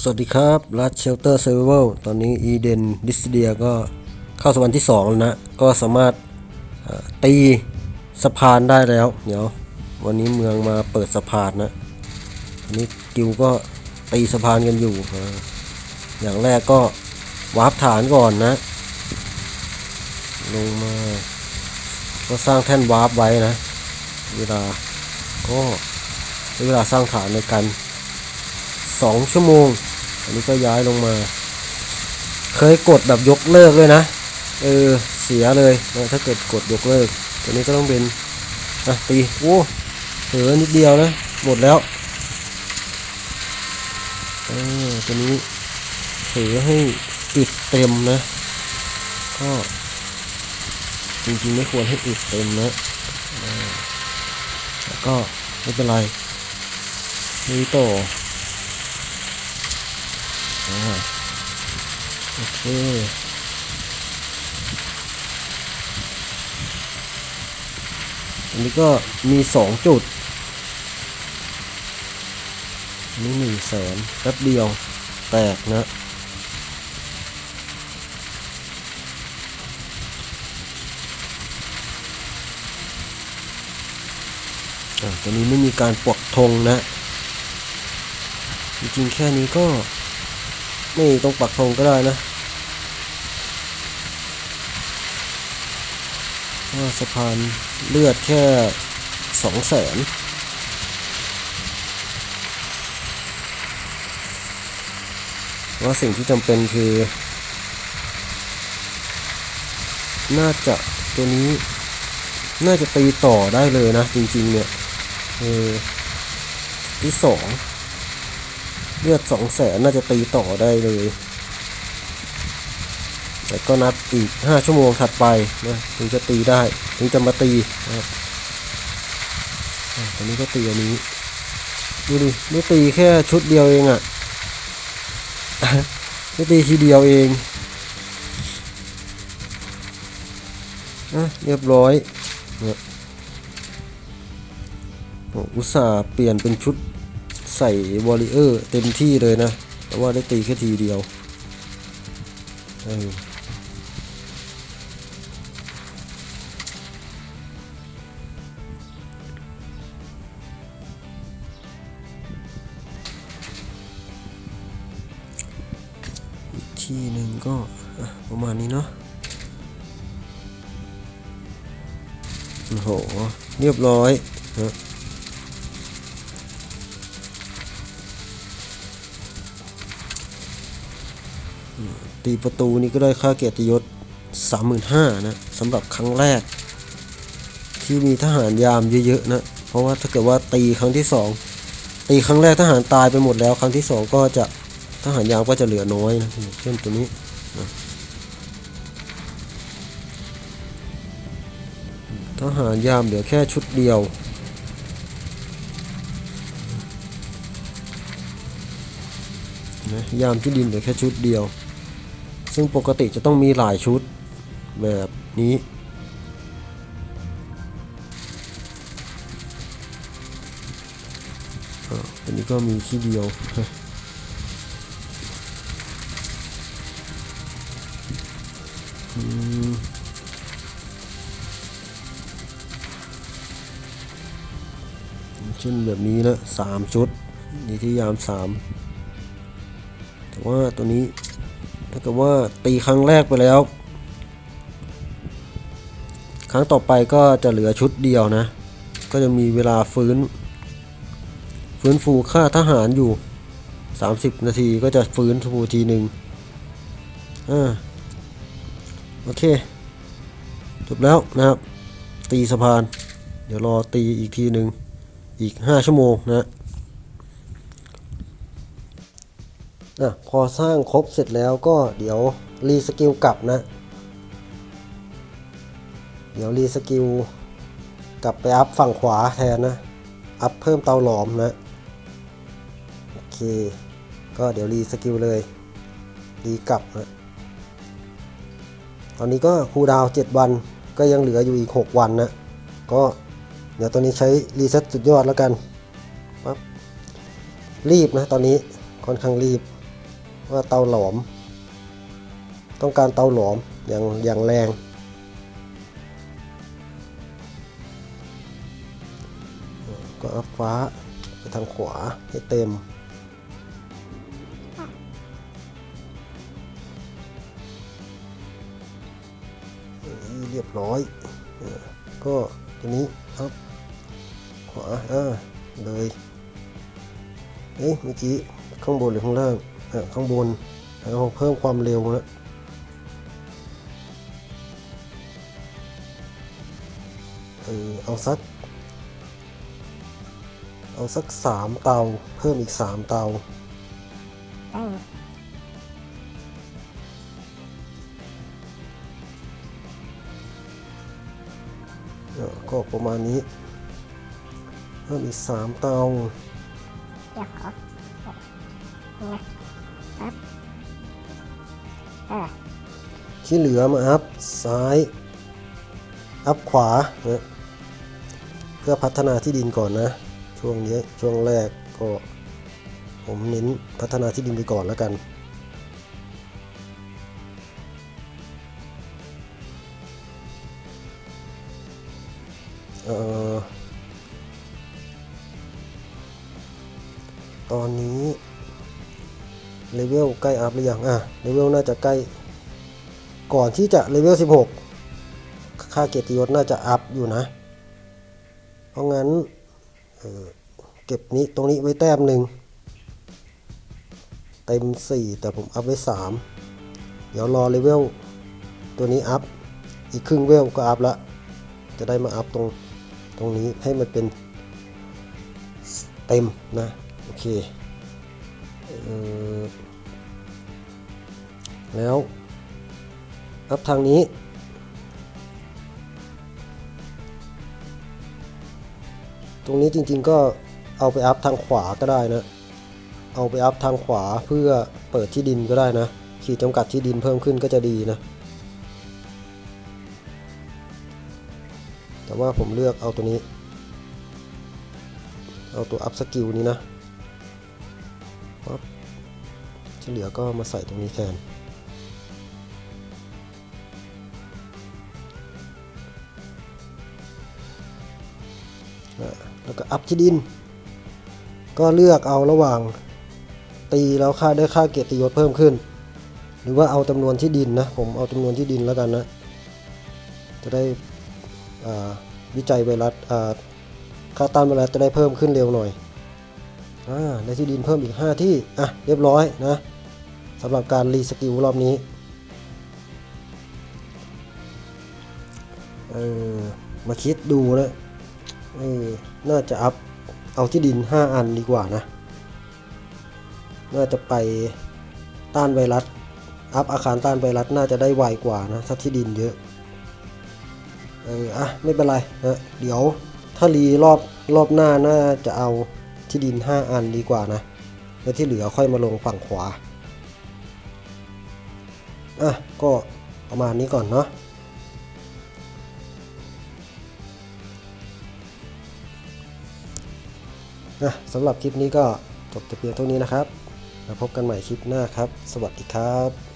สวัสดีครับรั s เชลเตอร์เซอร์เวลตอนนี้อีเดนดิสเดียก็เข้าสวรรค์ที่2แล้วนะ ก็สามารถตีสะพานได้แล้ว เดี๋ยว วันนี้เมืองมาเปิดสะพานนะอันนี้กิวก็ตีสะพานกันอยู่ อย่างแรกก็วาร์ปฐานก่อนนะ ลงมา ก็สร้างแท่นวาร์ปไว้นะ เวลาก็เวลาสร้างฐานในการ สองชั่วโมง อันนี้ก็ย้ายลงมา เคยกดแบบยกเลิกเลยนะ เออ เสียเลยนะถ้าเกิดกดยกเลิก ตัวนี้ก็ต้องเป็นอะตีโอ้เผลอนิดเดียวนะ หมดแล้วเออตัวนี้เผลอให้อึดเต็มนะ ก็จริงๆไม่ควรให้อึดเต็มนะแล้วก็ไม่เป็นไรนี่ต่อ โอเคอันนี้ก็มีสองจุดอันนี้หนึ่งแสนแป๊บเดียวแตกนะอ่าตัวนี้ไม่มีการปวกธงนะ จริงๆแค่นี้ก็ ไม่ต้องปักธงก็ได้นะว่าสะพานเลือดแค่สองแสนว่าสิ่งที่จำเป็นคือ น่าจะตัวนี้ น่าจะตีต่อได้เลยนะจริงๆเนี่ย เออที่สอง เลือดสองแสนน่าจะตีต่อได้เลยแต่ก็นับอีกห้าชั่วโมงถัดไปนะถึงจะตีได้ ถึงจะมาตีนะครับอะตอนนี้ก็ตีอันนี้ ดูดิไม่ตีแค่ชุดเดียวเองอะ่ะไม่ตีทีเดียวเองอะเรียบร้อยเนี่ยโอ้อุตส่าห์เปลี่ยนเป็นชุด ใส่วอลเลเยอร์เต็มที่เลยนะ แต่ว่าได้ตีแค่ทีเดียวเออที่หนึ่งก็ประมาณนี้เนาะโอ้โห เรียบร้อยนะ ตีประตูนี้ก็ได้ค่าเกียรติยศ 35,000นะสำหรับครั้งแรก ที่มีทหารยามเยอะๆนะ เพราะว่าถ้าเกิดว่าตีครั้งที่สองตีครั้งแรกทหารตายไปหมดแล้ว ครั้งที่สองก็จะทหารยามก็จะเหลือน้อยนะเช่นตัวนี้นะทหารยามเหลือแค่ชุดเดียวนะยามที่ดินเหลือแค่ชุดเดียว ซึ่งปกติจะต้องมีหลายชุดแบบนี้ อันนี้ก็มีที่เดียวอืมเช่นแบบนี้นะสามชุด นี่ที่ยามสามแต่ว่าตัวนี้ ถ้าเกิดว่าตีครั้งแรกไปแล้ว ครั้งต่อไปก็จะเหลือชุดเดียวนะ ก็จะมีเวลาฟื้น ฟื้นฟูค่าทหารอยู่ 30 นาทีก็จะฟื้นฟูทีหนึ่งอ่าโอเคจบแล้วนะครับ ตีสะพาน เดี๋ยวรอตีอีกทีหนึ่งอีก 5 ชั่วโมงนะ อะพอสร้างครบเสร็จแล้วก็เดี๋ยวรีสกิลกลับนะ เดี๋ยวรีสกิลกลับไปอัพฝั่งขวาแทนนะ อัพเพิ่มเตาหลอมนะ โอเค ก็เดี๋ยวรีสกิลเลยรีกลับนะตอนนี้ก็คูดาว7วันก็ยังเหลืออยู่อีก 6 วันนะ ก็เดี๋ยวตอนนี้ใช้รีเซ็ตสุดยอดแล้วกันปั๊บรีบนะตอนนี้ค่อนข้างรีบ ว่าเตาหลอม ต้องการเตาหลอมอย่างอย่างแรง ก็อัพฟ้าไปทางขวาให้เต็มเรียบร้อย ก็ทีนี้อัพขวาอ่าเลย เอ๊ะเมื่อกี้ข้างบนหรือข้างล่าง ข้างบนเราเพิ่มความเร็วนะเออเอาสัก เอาสักสามเตา เพิ่มอีกสามเตาเออก็ประมาณนี้ เพิ่มอีกสามเตาเดี๋ยวขอ ที่เหลือมาอัพซ้าย อัพขวานะเพื่อพัฒนาที่ดินก่อนนะ ช่วงนี้ช่วงแรกก็ผมเน้นพัฒนาที่ดินไปก่อนแล้วกันออตอนนี้ เลเวลใกล้อัพหรือยังอะเลเวลน่าจะใกล้ก่อนที่จะเลเวล 16 ค่าเกียรติยศน่าจะอัพอยู่นะ เพราะงั้นเเก็บนี้ตรงนี้ไว้แต้มหนึ่งเต็ม 4 แต่ผมอัพไว้ 3 เดี๋ยวรอเลเวลตัวนี้อัพ อีกครึ่งเวลก็อัพละ จะได้มาอัพตรงตรงนี้ให้มันเป็นเต็มนะ โอเค แล้วอัพทางนี้ ตรงนี้จริงๆก็เอาไปอัพทางขวาก็ได้นะ เอาไปอัพทางขวาเพื่อเปิดที่ดินก็ได้นะ ขีดจำกัดที่ดินเพิ่มขึ้นก็จะดีนะ แต่ว่าผมเลือกเอาตัวนี้ เอาตัวอัพสกิลนี้นะ ปั๊บที่เหลือก็มาใส่ตรงนี้แทนแล้วก็อัพที่ดิน ก็เลือกเอาระหว่างตีแล้วค่าได้ค่าเกียรติยศเพิ่มขึ้น หรือว่าเอาจำนวนที่ดินนะ ผมเอาจำนวนที่ดินแล้วกันนะ จะได้วิจัยไวรัสค่าต้านไวรัสจะได้เพิ่มขึ้นเร็วหน่อย ได้ที่ดินเพิ่มอีก 5 ที่ อะ เรียบร้อยนะสำหรับการรีสกิลรอบนี้เออมาคิดดูนะเออน่าจะอัพเอาที่ดิน 5 อันดีกว่านะ น่าจะไปต้านไวรัส อัพอาคารต้านไวรัสน่าจะได้ไวกว่านะถ้าที่ดินเยอะ เอออะ ไม่เป็นไรนะเดี๋ยวถ้ารีรอบรอบหน้าน่าจะเอา ที่ดิน 5 อันดีกว่านะ แล้วที่เหลือค่อยมาลงฝั่งขวา อะ ก็ประมาณนี้ก่อนเนาะนะสำหรับคลิปนี้ก็จบแต่เพียงเท่านี้นะครับแล้วพบกันใหม่คลิปหน้าครับ สวัสดีครับ